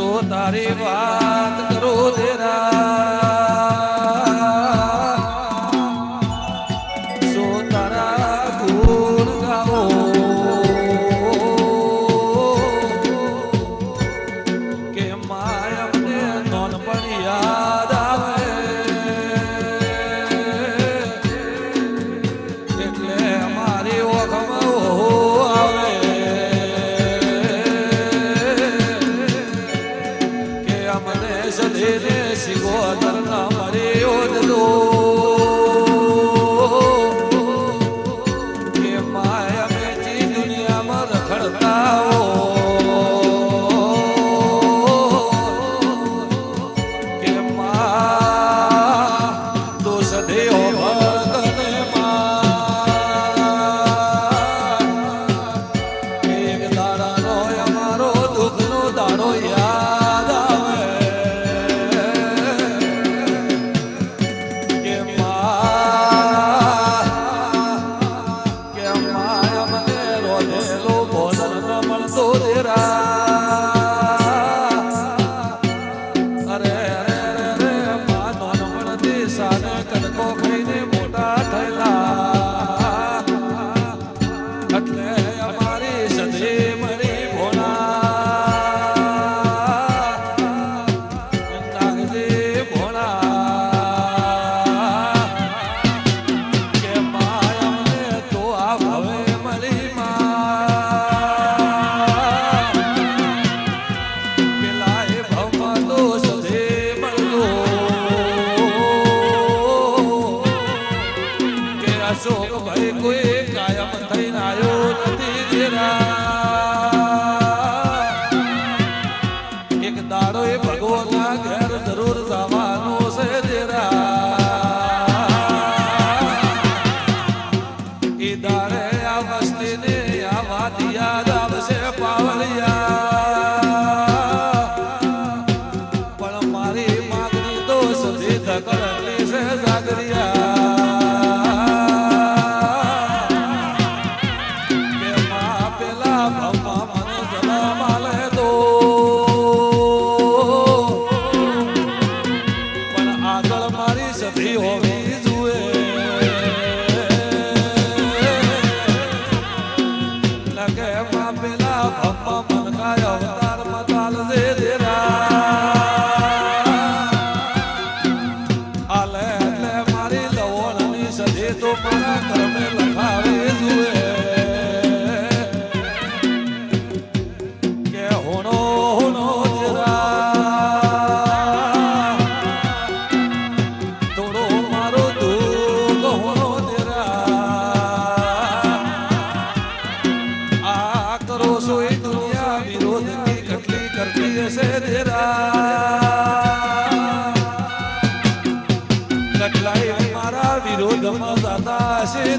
જો તારી વાત કરો તેરા guerra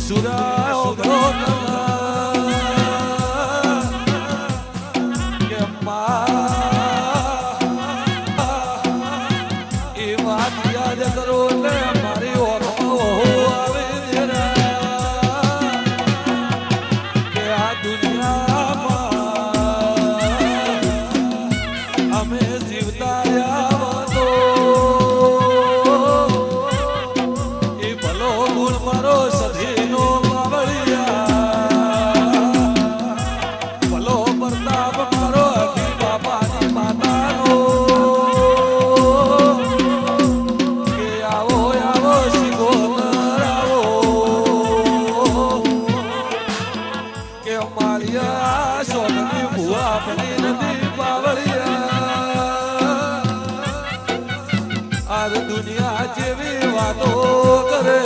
સુરા ઓગળો કે એ વાત યાદ કરો ને મારી ઓળખો આવે કે આ દુનિયા દુનિયા જેવી વાતો કરે.